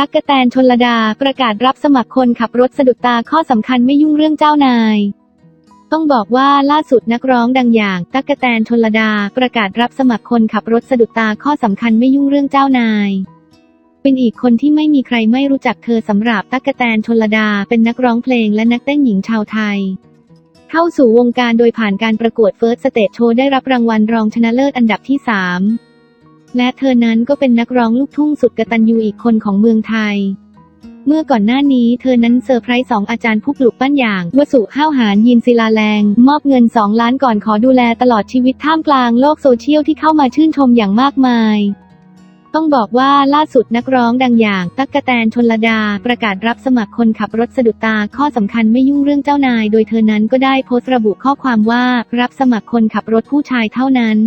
ตั๊กกะแตนชนลดาประกาศรับสมัครคนขับรถสะดุดตาข้อสำคัญไม่ยุ่งเรื่องเจ้านาย ต้องบอกว่าล่าสุดนักร้องดังอย่าง ตั๊กกะแตนชนลดาประกาศรับสมัครคนขับรถสะดุดตาข้อสำคัญไม่ยุ่งเรื่องเจ้านาย เป็นอีกคนที่ไม่มีใครไม่รู้จักเธอสำหรับตั๊กกะแตนชนลดาเป็นนักร้องเพลงและนักเต้นหญิงชาวไทย เข้าสู่วงการโดยผ่านการประกวดเฟิร์สสเตจโชว์ได้รับรางวัลรองชนะเลิศอันดับที่ 3 และเธอนั้นก็เป็นนักร้องลูกทุ่งสุดกตัญญูอีกคนของเมืองไทย เมื่อก่อนหน้านี้เธอนั้นเซอร์ไพรส์สองอาจารย์ผู้ปลูกปั้นอย่างวสุห้าวหารยินศิลาแรง มอบเงิน 2 ล้านก่อนขอดูแลตลอดชีวิตท่ามกลางโลกโซเชียลที่เข้ามาชื่นชมอย่างมากมาย ต้องบอกว่าล่าสุดนักร้องดังอย่าง ตั๊กกะแตนชนลดา ประกาศรับสมัครคนขับรถสะดุดตาข้อสำคัญไม่ยุ่งเรื่องเจ้านาย โดยเธอนั้นก็ได้โพสต์ระบุข้อความว่า รับสมัครคนขับรถผู้ชายเท่านั้น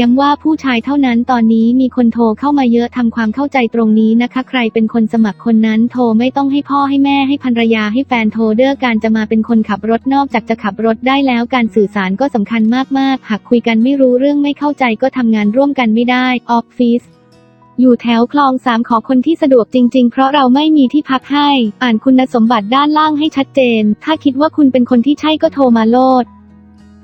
ย้ำว่าผู้ชายเท่านั้นตอนนี้มีคนโทรเข้ามาเยอะทำความเข้าใจตรงนี้นะคะ ใครเป็นคนสมัครคนนั้นโทรไม่ต้องให้พ่อให้แม่ให้ภรรยาให้แฟนโทรเด้อการจะมาเป็นคนขับรถนอกจากจะขับรถได้แล้วการสื่อสารก็สำคัญมากๆ หากคุยกันไม่รู้เรื่องไม่เข้าใจก็ทำงานร่วมกันไม่ได้ออฟฟิศอยู่แถวคลองสามขอคนที่สะดวกจริง ๆ เพราะเราไม่มีที่พักให้ อ่านคุณสมบัติด้านล่างให้ชัดเจน ถ้าคิดว่าคุณเป็นคนที่ใช่ก็โทรมาโลด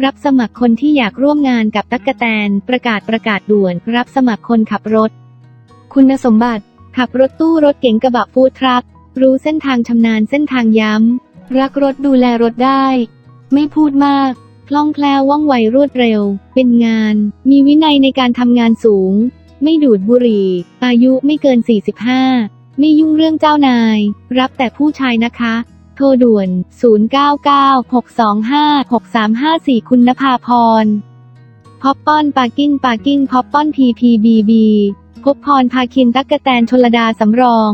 รับสมัครคนที่อยากร่วมงานกับตั๊กแตน ประกาศประกาศด่วน รับสมัครคนขับรถ คุณสมบัติ ขับรถตู้รถเก๋งกระบะฟู้ดทรัครู้เส้นทางชำนาญเส้นทางย้ำ รักรถดูแลรถได้ ไม่พูดมาก คล่องแคล่วว่องไวรวดเร็ว เป็นงาน มีวินัยในการทำงานสูง ไม่ดูดบุหรี่ อายุไม่เกิน 45 ไม่ยุ่งเรื่องเจ้านาย รับแต่ผู้ชายนะคะ โทรด่วน 0996256354 คุณนภาพรพอปป้อนปากิ้งปากิ้งพอปป้อนพีพีบีบีพบพรพาคินตักกะแตนชลดาสำรอง